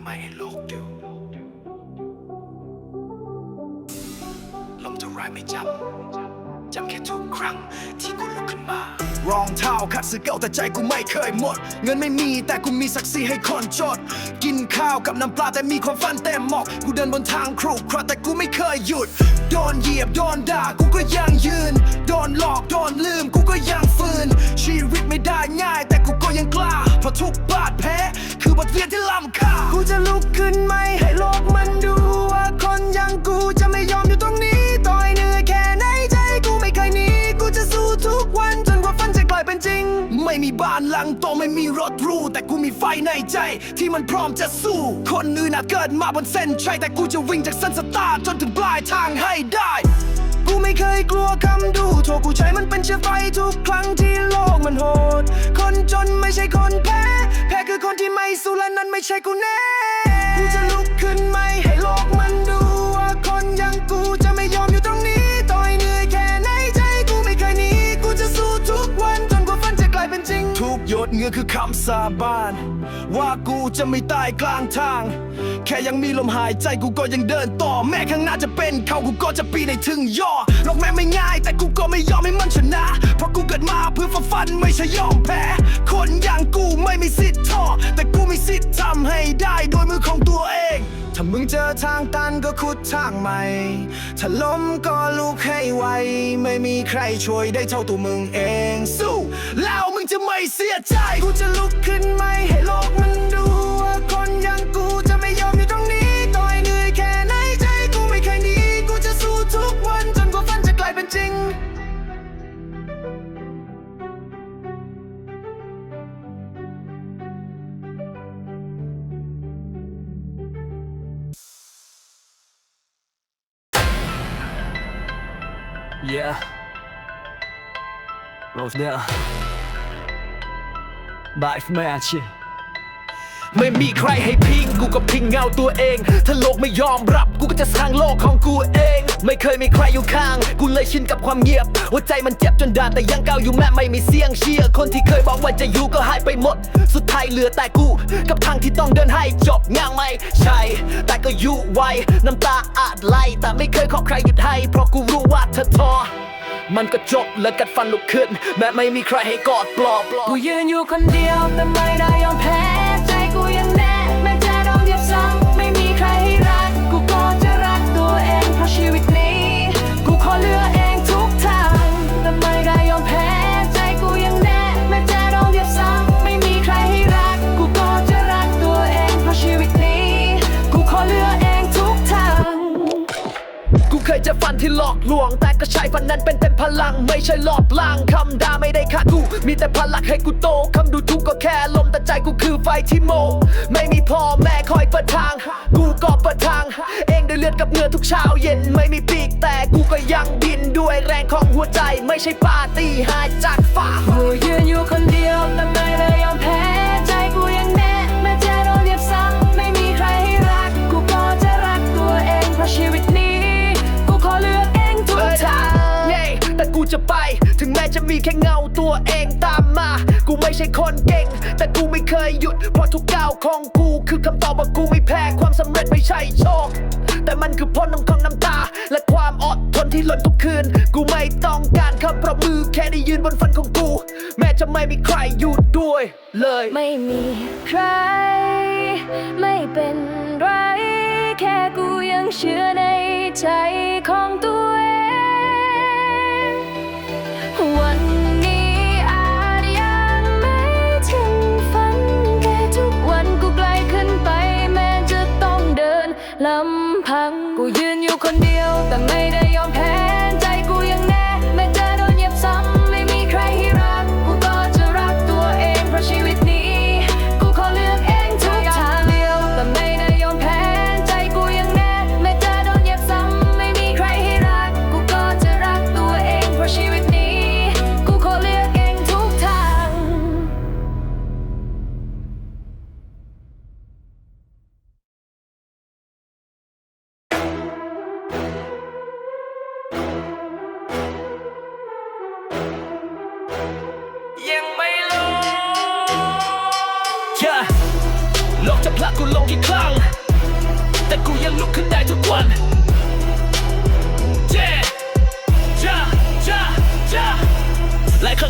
ใหม่ให้โลกดู ลมจะร้ายไม่จำ จำแค่ทุกครั้งที่กูลุกขึ้นมารองเท้าขัดซื้อเก่าแต่ใจกูไม่เคยหมด เงินไม่มีแต่กูมีศักดิ์ศรีให้คนจด กินข้าวกับน้ำปลาแต่มีความฝันเต็มหมอก กูเดินบนทางครุขระแต่กูไม่เคยหยุด โดนเหยียบโดนด่ากูก็ยังยืน โดนหลอกโดนลืมกูก็ยังฝืน ชีวิตไม่ได้ง่าย แต่กูก็ยังกล้าเพราะทุกบาดแผลคือบทเรียนที่ล้ำค่ากูจะลุกขึ้นไหมให้โลกมันดูว่าคนอย่างกูจะไม่ยอมอยู่ตรงนี้ จริง ไม่มีบ้านหลังโตไม่มีรถรูแต่กูมีไฟในใจ ที่มันพร้อมจะสู้ คนอื่นอาจเกิดมาบนเส้นชัยแต่กูจะวิ่งจากเส้นสตาร์จนถึงปลายทางให้ได้ กูไม่เคยกลัวคำดูถูกกูใช้มันเป็นเชื้อไฟทุกครั้งที่โลกมันโหด คนจนไม่ใช่คนแพ้ แพ้คือคนที่ไม่สู้และนั้นไม่ใช่กูแน่ กูจะลุกขึ้นไหมให้โลกมันดูว่าคนอย่างกูจะ กหยดเหงื่อคือคำสาบาน ว่ากูจะไม่ตายกลางทาง แค่ยังมีลมหายใจกูก็ยังเดินต่อ แม้ข้างหน้าจะเป็นเขากูก็จะปีนให้ถึงยอดโลกแม่ไม่ง่าย แต่กูก็ไม่ยอมให้มันชนะ เพราะกูเกิดมาเพื่อฝ่าฟันไม่ใช่ยอมแพ้ คนอย่างกูไม่มีสิทธิ์ท้อแต่กูมีสิทธิ์ทำให้ได้โดยมือของตัวเองถ้ามึงเจอทางตันก็ขุดทางใหม่ ถ้าล้มก็ลุกให้ไว ไม่มีใครช่วยได้เท่าตัวมึงเอง สู้แล้ว จะไม่เสียใจ กูจะลุกขึ้นไหมให้โลกมันดูว่าคนอย่างกูจะไม่ยอมอยู่ตรงนี้ต่อยเหนื่อยแค่ไหนใจกูไม่เคยหนีกูจะสู้ทุกวันจนกว่าฝันจะกลายเป็นจริง Yeah. Rose there. Bye for match. ไม่มีใครให้พิง กูก็พิงเงาตัวเอง ถ้าโลกไม่ยอมรับ กูก็จะสร้างโลกของกูเอง ไม่เคยมีใครอยู่ข้าง กูเลยชินกับความเงียบ หัวใจมันเจ็บจนดานแต่ยังก้าวอยู่แม้ไม่มีเสียงเชียร์คนที่เคยบอกว่าจะอยู่ก็หายไปหมด สุดท้ายเหลือแต่กู กับทางที่ต้องเดินให้จบง่างไม่ใช่ แต่ก็อยู่ไวน้ำตาอาจไหลแต่ไม่เคยขอใครหยุดให้ เพราะกูรู้ว่าเธอท้อ มันก็จบและกัดฟันลุกขึ้น แบบไม่มีใครให้กอดปลอบกูยืนอยู่คนเดียวแต่ไม่ได้ ที่หลอกลวง แต่ก็ใช้ฟันนั้นเป็นเต็มพลัง ไม่ใช่หลอกลางคำด่าไม่ได้ฆ่ากู มีแต่พลังให้กูโตคำดูถูกก็แค่ลมแต่ใจกูคือไฟที่โม ไม่มีพ่อแม่คอยเปิดทาง กูก็เปิดทาง เองด้วยเลือดกับเหงื่อทุกเช้าเย็นไม่มีปีกแต่กูก็ยังบินด้วยแรงของหัวใจ ไม่ใช่ปาร์ตี้หายจากฟ้ากูยืนอยู่คนเดียวแต่ไม่ได้ยอมแพ้ จะไป ถึงแม้จะมีแค่เงาตัวเองตามมา กูไม่ใช่คนเก่ง แต่กูไม่เคยหยุด เพราะทุกก้าวของกูคือคำตอบว่ากูไม่แพ้ความสำเร็จไม่ใช่โชค แต่มันคือผลของน้ำตา และความอดทนที่หล่นทุกคืน กูไม่ต้องการคำปรบมือแค่ได้ยืนบนฝันของกู แม้จะไม่มีใครอยู่ด้วยเลย ไม่มีใคร ไม่เป็นไร แค่กูยังเชื่อ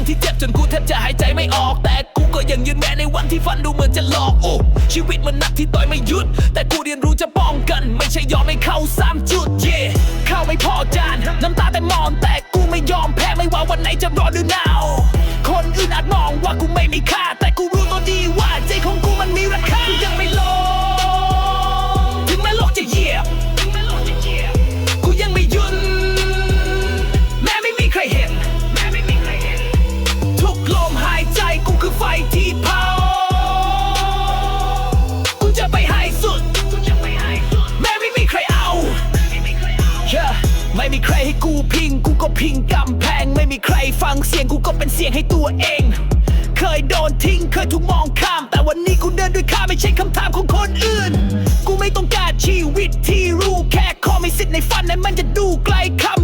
ที่เจ็บจนกูแทบจะหายใจไม่ออก แต่กูก็ยังยืนแม้ในวันที่ฟันดูเหมือนจะหลอกโอ้ชีวิตมันหนักที่ต่อยไม่หยุด แต่กูเรียนรู้จะป้องกัน ไม่ใช่ยอมให้เข้าสามจุดเย่เข้าไม่พอจานน้ำตาแต่มอนแต่กูไม่ยอมแพ้ไม่ว่าวันไหนจะร้อนหรือหนาวคนอื่นอาจมองว่ากูไม่มีค่า ฟังเสียงกูก็เป็นเสียงให้ตัวเอง เคยโดนทิ้งเคยถูกมองข้าม แต่วันนี้กูเดินด้วยค่าไม่ใช่คำถามของคนอื่น กูไม่ต้องการชีวิตที่รู้แค่ขอมีสิทธิ์ในฝันนั้นมันจะดูไกลคำ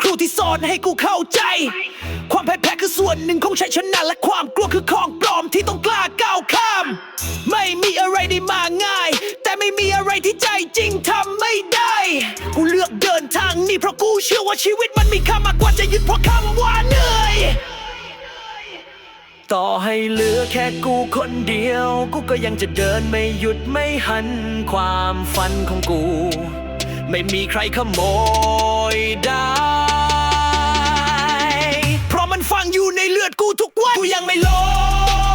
ครูที่สอนให้กูเข้าใจ ความแพ้แพ้คือส่วนหนึ่งของชัยชนะและความกลัวคือของปลอมที่ต้องกล้าก้าวข้าม ไม่มีอะไรได้มาง่าย แต่ไม่มีอะไรที่ใจจริงทำไม่ได้ กูเลือกเดินทางนี้เพราะกูเชื่อว่าชีวิตมันมีค่ามากกว่าจะยึดเพราะคำว่าเหนื่อยต่อให้เหลือแค่กูคนเดียว กูก็ยังจะเดินไม่หยุดไม่หัน ความฝันของกู ไม่มีใครขโมยได้ เพราะมันฟังอยู่ในเลือดกูทุกวัน กูยังไม่ลง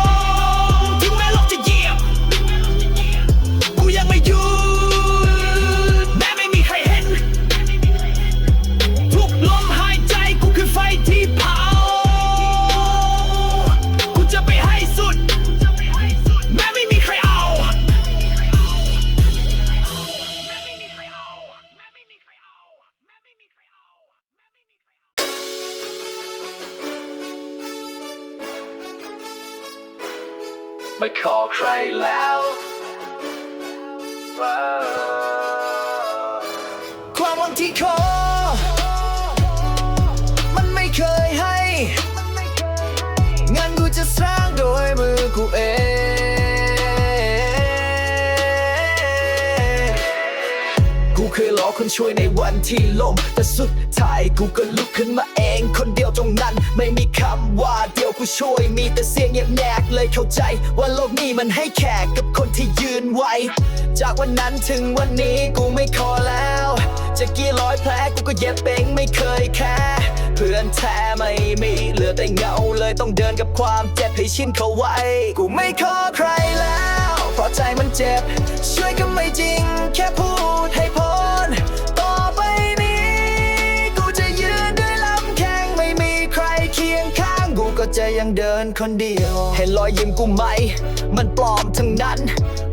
รแล้วความหวังที่ขอมันไม่เคยให้งั้นกูจะสร้างโดยมือกูเองกูเคยรอคนช่วยในวันที่ล่มแต่สุดท้ายกูก็ลุกขึ้นมาเอง คนเดียวตรงนั้นไม่มีคำว่าเดี ยวกูช่วยมีแต่เสียงเงียบแนกเลยเข้าใจ ว่าโลกนี้มันให้แขกกับคนที่ยืนไว้ จากวันนั้นถึงวันนี้กูไม่ขอแล้ว จะกี่ร้อยแผลกูก็เย็บเองไม่เคยแค่เพื่อนแท้ไม่มีเหลือแต่เงาเลยต้องเดินกับความเจ็บให้ชินเข้าไว้ กูไม่ขอใครแล้ว เพราะใจมันเจ็บ ช่วยก็ไม่จริง แค่พูดให้พ้น จะยังเดินคนเดียว เห็นรอยยิ้มกูไหม มันปลอมทั้งนั้น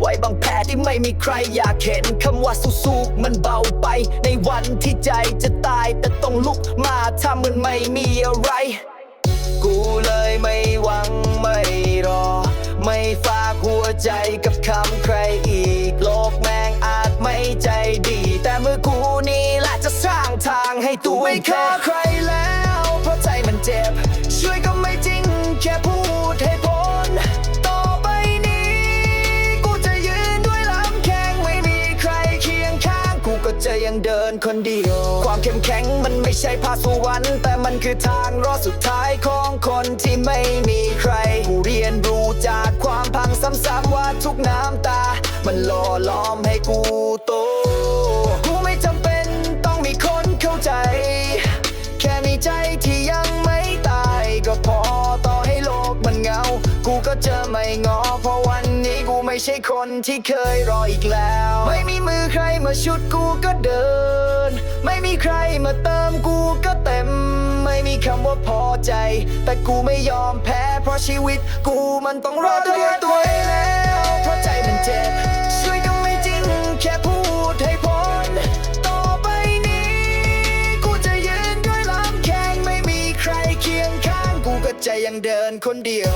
ไว้บางแผลที่ไม่มีใครอยากเห็นคำว่าสู้ๆมันเบาไป ในวันที่ใจจะตายแต่ต้องลุกมาถ้ามันไม่มีอะไร กูเลยไม่หวังไม่รอ ไม่ฝากหัวใจกับคำใครอีก โลกแมงอาจไม่ใจดี แต่เมื่อกูนี่แหละจะสร้างทางให้ตัวไม่ขอใคร เดียว ความเข้มแข็งมันไม่ใช่พาสวรรค์แต่มันคือทางรอดสุดท้ายของคนที่ไม่มีใคร ผู้เรียนรู้จากความพังซ้ำๆว่าทุกน้ำตา มันหล่อล้อมให้กูโต ที่เคยรออีกแล้ว ไม่มีมือใครมาชุดกูก็เดิน ไม่มีใครมาเติมกูก็เต็ม ไม่มีคำว่าพอใจ แต่กูไม่ยอมแพ้ เพราะชีวิตกูมันต้องรอดด้วยตัวเองแล้ว เพราะใจมันเจ็บช่วยก็ไม่จริง แค่พูดให้พ้นต่อไปนี้ กูจะยืนด้วยลำแข้งไม่มีใครเคียงข้าง กูก็ใจยังเดินคนเดียว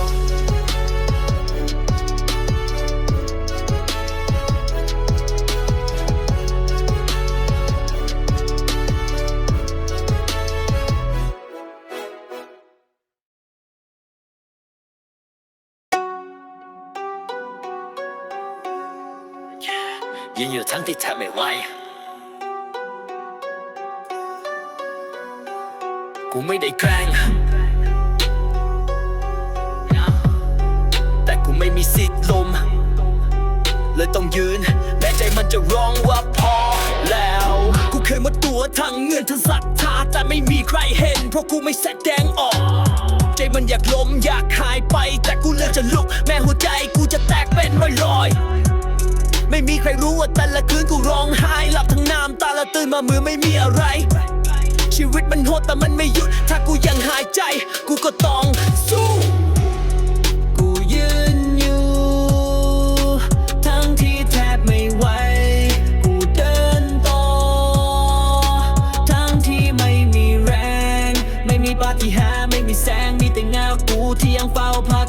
ที่แทบไม่ไหวกูไม่ได้แกล้งแต่กูไม่มีสิทธิ์ลม เลยต้องยืน แม้ใจมันจะร้องว่าพอแล้ว กูเคยมดตัวทั้งเงินทั้งศรัทธาแต่ไม่มีใครเห็น เพราะกูไม่แสดงออก ใจมันอยากล้มอยากหายไป แต่กูเลือกจะลุก แม้หัวใจกูจะแตกเป็นรอยๆ ไม่มีใครรู้ว่าแต่ละคืนกูร้องไห้หลับทั้งน้ำตาและตื่นมามือไม่มีอะไร ชีวิตมันโหดแต่มันไม่หยุด ถ้ากูยังหายใจ กูก็ต้องสู้กูยืนอยู่ ทั้งที่แทบไม่ไหวกูเดินต่อ ทั้งที่ไม่มีแรง ไม่มีปาฏิหาริย์ไม่มีแสงมีแต่เงากูที่ยังเฝ้าผลั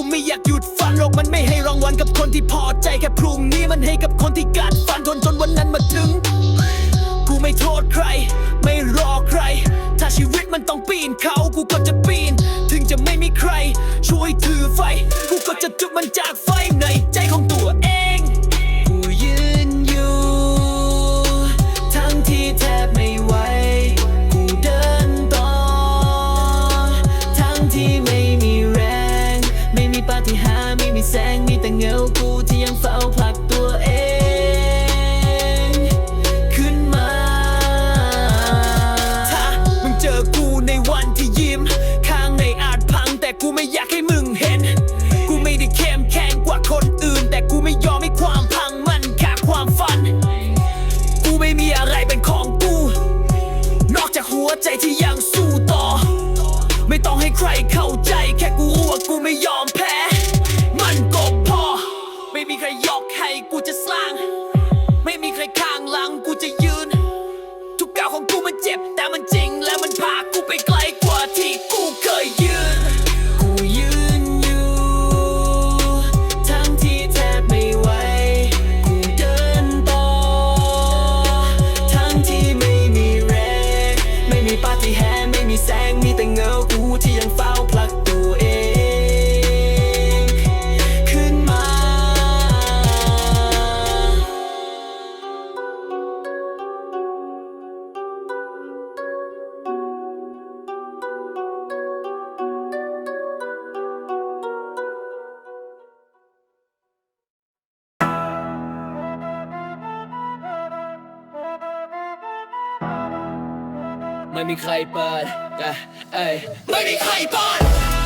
กูไม่อยากหยุดฝันโลกมันไม่ให้รางวัลกับคนที่พอใจแค่พรุ่งนี้มันให้กับคนที่กัดฟันทนจนวันนั้นมาถึง กูไม่โทษใคร ไม่รอใคร ถ้าชีวิตมันต้องปีนเขากูก็จะปีน ถึงจะไม่มีใคร ช่วยถือไฟ กูก็จะจุดมันจากไฟใน เงากูที่ยังเฝ้าผลักตัวเอง ขึ้นมา ถ้ามึงเจอกูในวันที่ยิ้ม ข้างในอาจพังแต่กูไม่อยากให้มึงเห็น กูไม่ได้เข้มแข็งกว่าคนอื่น แต่กูไม่ยอมให้ความพังมันฆ่าความฝัน กูไม่มีอะไรเป็นของกู นอกจากหัวใจที่ยังสู้ต่อ ไม่ต้องให้ใครเข้า ไม่มีใครเปิดแต่เอ้ยไม่มีใครเปิด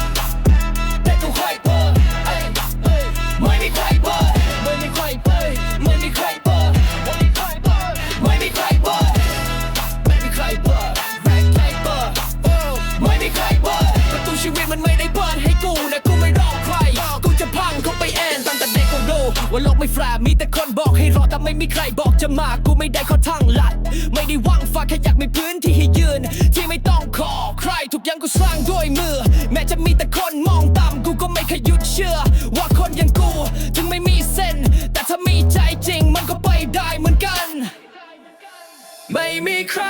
ไม่แฟร์มีแต่คนบอกให้รอแต่ไม่มีใครบอกจะมากูไม่ได้ข้อทางลัด ไม่ได้หวังฟ้าแค่อยากมีพื้นที่ให้ยืน ที่ไม่ต้องขอใครทุกอย่างกูสร้างด้วยมือ แม้จะมีแต่คนมองต่ำกูก็ไม่เคยหยุดเชื่อ ว่าคนอย่างกูถึงไม่มีเส้น แต่ถ้ามีใจจริงมันก็ไปได้เหมือนกัน ไม่มีใคร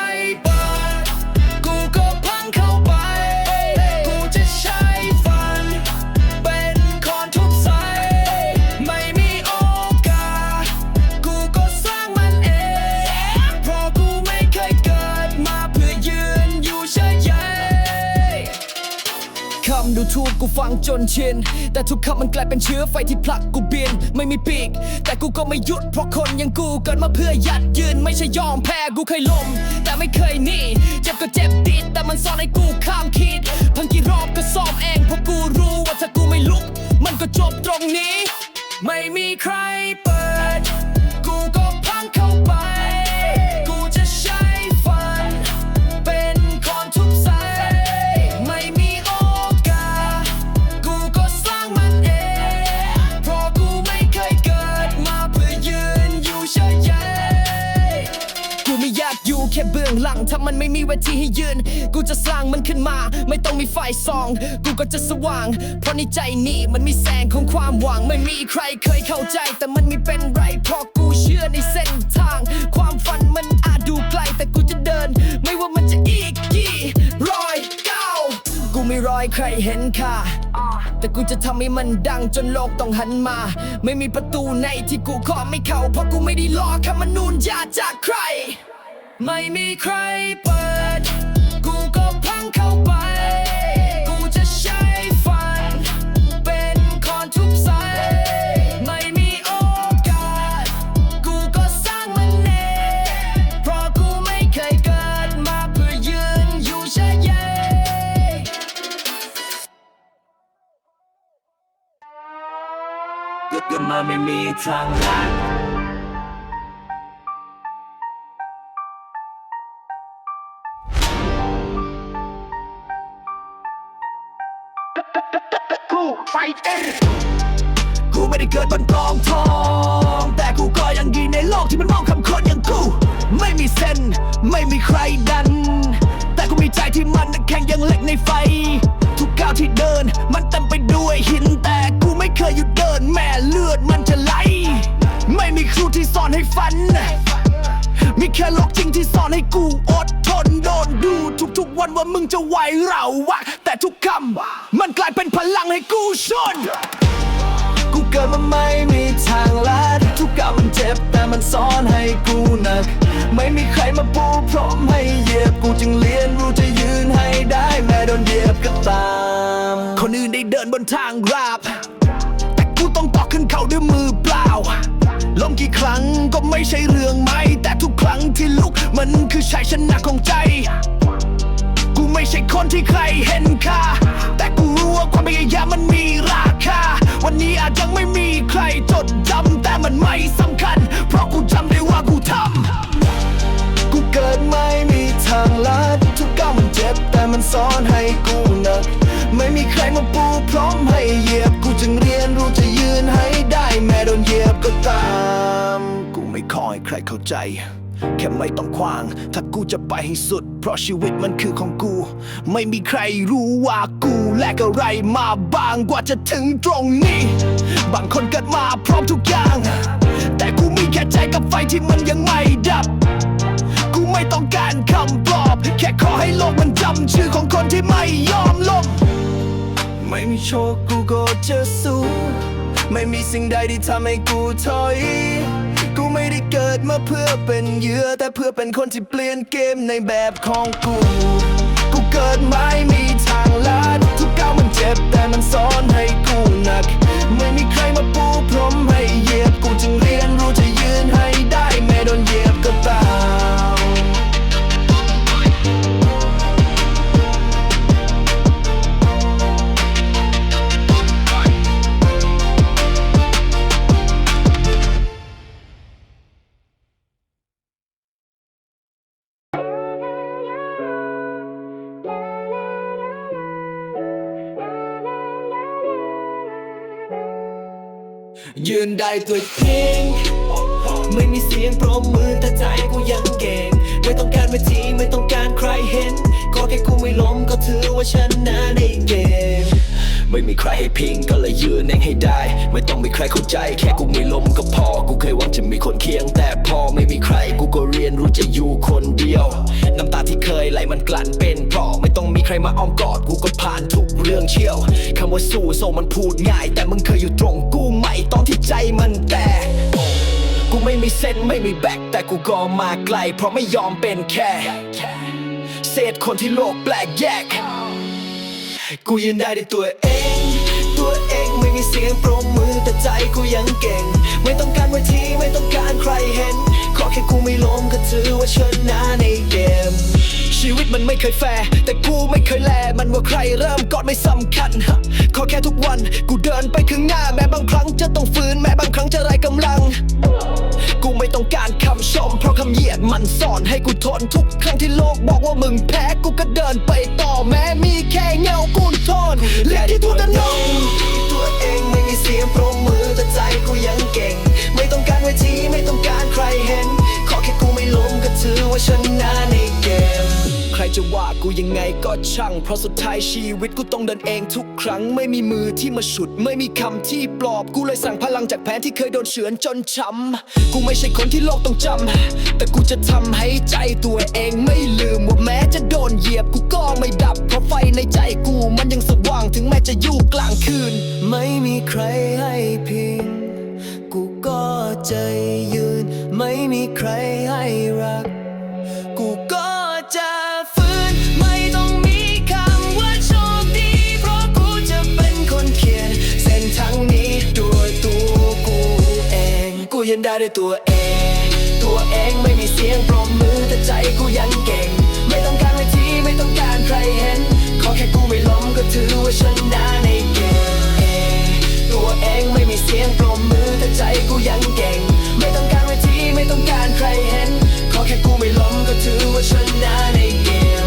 กูฟังจนชิน แต่ทุกคำมันกลายเป็นเชื้อไฟที่ผลักกูเบียนไม่มีปีก แต่กูก็ไม่หยุดเพราะคนอย่างกูเกิดมาเพื่อยัดยืน ไม่ใช่ยอมแพ้กูเคยล้มแต่ไม่เคยหนีเจ็บก็เจ็บติดแต่มันสอนให้กูข้ามคิดพังกี่รอบก็ซ้อมเองเพราะกูรู้ ถ้ามันไม่มีเวทีให้ยืน กูจะสร้างมันขึ้นมา ไม่ต้องมีไฟส่อง กูก็จะสว่าง เพราะในใจนี้มันมีแสงของความหวัง ไม่มีใครเคยเข้าใจ แต่มันไม่เป็นไรเพราะกูเชื่อในเส้นทาง ความฝันมันอาจดูไกลแต่กูจะเดิน ไม่ว่ามันจะอีกกี่ร้อยก้าวกูไม่รอยใครเห็นค่าแต่กูจะทำให้มันดังจนโลกต้องหันมา ไม่มีประตูในที่กูขอไม่เข้า เพราะกูไม่ได้รอคำมนูญญาจากใคร ไม่มีใครเปิด กูก็พังเข้าไป กูจะใช้ฟัน เป็นคอนทุบใส่ไม่มีโอกาส กูก็สร้างมันเองเพราะกูไม่เคยเกิดมาเพื่อยืนอยู่เฉยเกิดมาไม่มีทางลัด กูไม่ได้เกิดบนกองทอง แต่กูก็ยังยืนในโลกที่มันมองคำคนอย่างกู ไม่มีเส้น ไม่มีใครดัน แต่กูมีใจที่มันแข็งยังเหล็กในไฟ ทุกก้าวที่เดิน มันเต็มไปด้วยหินแต่กูไม่เคยหยุดเดิน แม่เลือดมันจะไหล ไม่มีครูที่สอนให้ฝัน มีแค่โลกจริงที่สอนให้กูอดทนโดนดู ทุกๆวันว่ามึงจะไหวเราวะ แต่ทุกคำมันกลายเป็นพลังให้กูชน กูเกิดมาไม่มีทางลัดทุกก้าวมันเจ็บแต่มันสอนให้กูหนัก ไม่มีใครมาปูพร้อมให้เหยียบกูจึงเรียนรู้จะยืนให้ได้แม้โดนเหยียบก็ตาม คนอื่นได้เดินบนทางรา กี่ครั้งก็ไม่ใช่เรื่องใหม่แต่ทุกครั้งที่ลุกมันคือชัยชนะของใจ กูไม่ใช่คนที่ใครเห็นค่าแต่กูรู้ว่าความพยายามมันมีราคา วันนี้อาจยังไม่มีใครจดจำแต่มันไม่สำคัญ เพราะกูจำได้ว่ากูทำกูเกิดไม่มีทางลัดทุกก้าวมันเจ็บแต่มันสอนให้กูหนักไม่มีใครมาปูพร้อมให้เหยียบ กูจึงเรียนรู้จะยืนให้ได้ แม้โดนเหยียบก็ตาม เข้าใจ แค่ไม่ต้องควาง ถ้ากูจะไปให้สุด เพราะชีวิตมันคือของกู ไม่มีใครรู้ว่ากูแลกอะไรมาบ้างกว่าจะถึงตรงนี้ บางคนเกิดมาพร้อมทุกอย่าง แต่กูมีแค่ใจกับไฟที่มันยังไม่ดับ กูไม่ต้องการคำปลอบ แค่ขอให้โลกมันจำชื่อของคนที่ไม่ยอมลบไม่มีโชคกูก็จะสู้ไม่มีสิ่งใดที่ทำให้กูถอย กูไม่ได้เกิดมาเพื่อเป็นเหยื่อแต่เพื่อเป็นคนที่เปลี่ยนเกมในแบบของกู กูเกิดไม่มีทางลัดทุกก้าวมันเจ็บแต่มันสอนให้กูหนัก ไม่มีใครมาปูพรมให้เหยียบกูจึงเรียนรู้จะ ยืนได้ตัวจริงไม่มีเสียงปรบมือแต่ใจกูยังเก่ง ไม่ต้องการเวทีไม่ต้องการใครเห็น ขอแค่กูไม่ล้มก็ถือว่าชนะในเกม ไม่มีใครให้พิงก็เลยยืนเองให้ได้ ไม่ต้องมีใครเข้าใจแค่กูไม่ล้มก็พอ กูเคยหวังจะมีคนเคียง แต่พอไม่มีใครกูก็เรียนรู้จะอยู่คนเดียว น้ำตาที่เคยไหลมันกลั่นเป็นเพราะไม่ต้องมีใครมาอ้อมกอดกูก็ผ่านทุกเรื่องเชี่ยวคำว่าสู้โซมันพูดง่าย แต่มึงเคยอยู่ตรงกู ตอนที่ใจมันแตกกูไม่มีเส้นไม่มีแบ็คแต่กูก็มาไกล เพราะไม่ยอมเป็นแค่ เศษคนที่โลกแปลกแยก กูยืนได้ด้วยตัวเอง ตัวเองไม่มีเสียงปรบมือแต่ใจกูยังเก่ง ไม่ต้องการเวทีไม่ต้องการใครเห็น ขอแค่กูไม่ล้มก็ถือว่าชนะในเกม ชีวิตมันไม่เคยแฟร์แต่กูไม่เคยแล มันว่าใครเริ่มก่อนไม่สำคัญฮะขอแค่ทุกวัน กูเดินไปข้างหน้าแม้บางครั้งจะต้องฝืนแม้บางครั้งจะไร้กำลัง กูไม่ต้องการคำชม เพราะคำเหยียดมันสอนให้กูทนทุกครั้งที่โลกบอกว่ามึงแพ้กูก็เดินไปต่อแม้มีแค่เงากูทนเรียกที่ตัวตนงตัวเองไม่มีเสียงปรบมือแต่ใจกูยังเก่ง ไม่ต้องการเวทีไม่ต้องการใครเห็น ขอแค่กูไม่ล้มก็ถือว่าชนะในเกม รจะว่ากูยังไงก็ช่าง เพราะสุดท้ายชีวิตกูต้องเดินเองทุกครั้ง ไม่มีมือที่มาฉุด ไม่มีคำที่ปลอบ กูเลยสั่งพลังจากแผนที่เคยโดนเฉือนจนช้ำ กูไม่ใช่คนที่โลกต้องจำ แต่กูจะทำให้ใจตัวเองไม่ลืมว่าแม้จะโดนเหยียบกูก็ไม่ดับ เพราะไฟในใจกูมันยังสว่างถึงแม้จะอยู่กลางคืน ไม่มีใครให้พิง กูก็ใจยืน ไม่มีใครให้รัก ยนได้ด้วยตัวเอง ตัวเองไม่มีเสียงปรบมือแต่ใจกูยังเก่ง ไม่ต้องการเวทีไม่ต้องการใครเห็น ขอแค่กูไม่ล้มก็ถือว่าชนะในเกมตัวเองไม่มีเสียงปรบมือแต่ใจกูยังเก่ง ไม่ต้องการเวทีไม่ต้องการใครเห็น ขอแค่กูไม่ล้มก็ถือว่าชนะในเกม